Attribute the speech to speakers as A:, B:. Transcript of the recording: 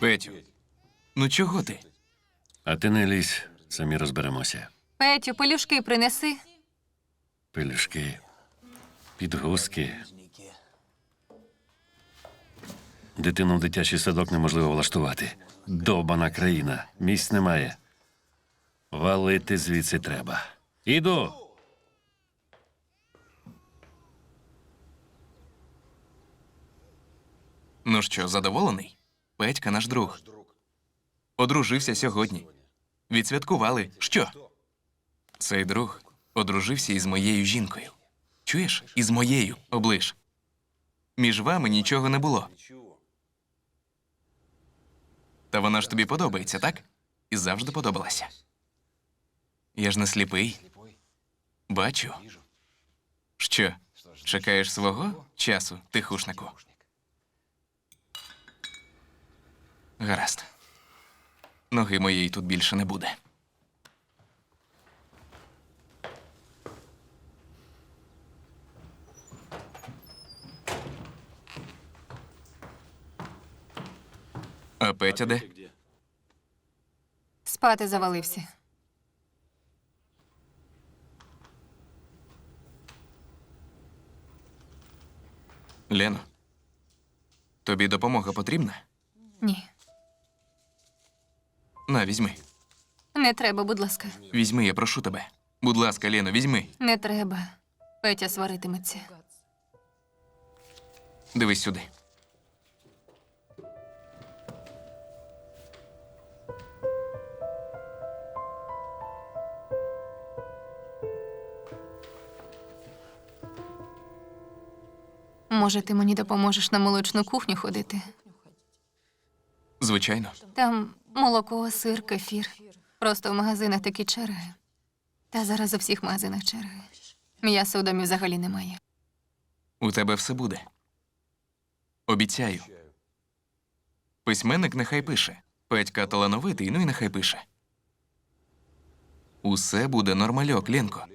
A: Петю, ну чого ти?
B: А ти не лізь, самі розберемося.
C: Петю, пелюшки принеси.
B: Пелюшки, підгузки. Дитину в дитячий садок неможливо влаштувати. Довбана країна, місць немає. Валити звідси треба. Іду.
A: Ну що, задоволений? Петька наш друг. Одружився сьогодні. Відсвяткували. Що? Цей друг одружився із моєю жінкою. Чуєш? Із моєю, оближ. Між вами нічого не було. Та вона ж тобі подобається, так? І завжди подобалася. Я ж не сліпий. Бачу. Що? Чекаєш свого часу, тихушнику? Гаразд. Ноги моєї тут більше не буде. А Петя де?
C: Спати завалився.
A: Лено. Тобі допомога потрібна?
C: Ні.
A: На, візьми.
C: Не треба, будь ласка.
A: Візьми, я прошу тебе. Будь ласка, Лено, візьми.
C: Не треба. Петя сваритиметься.
A: Дивись сюди.
C: Може, ти мені допоможеш на молочну кухню ходити?
A: Звичайно.
C: Там молоко, сир, кефір. Просто в магазинах такі черги. Та зараз у всіх магазинах черги. М'яса у домі взагалі немає.
A: У тебе все буде. Обіцяю. Письменник нехай пише. Петька талановитий, ну і нехай пише. Усе буде нормальок, Ленко.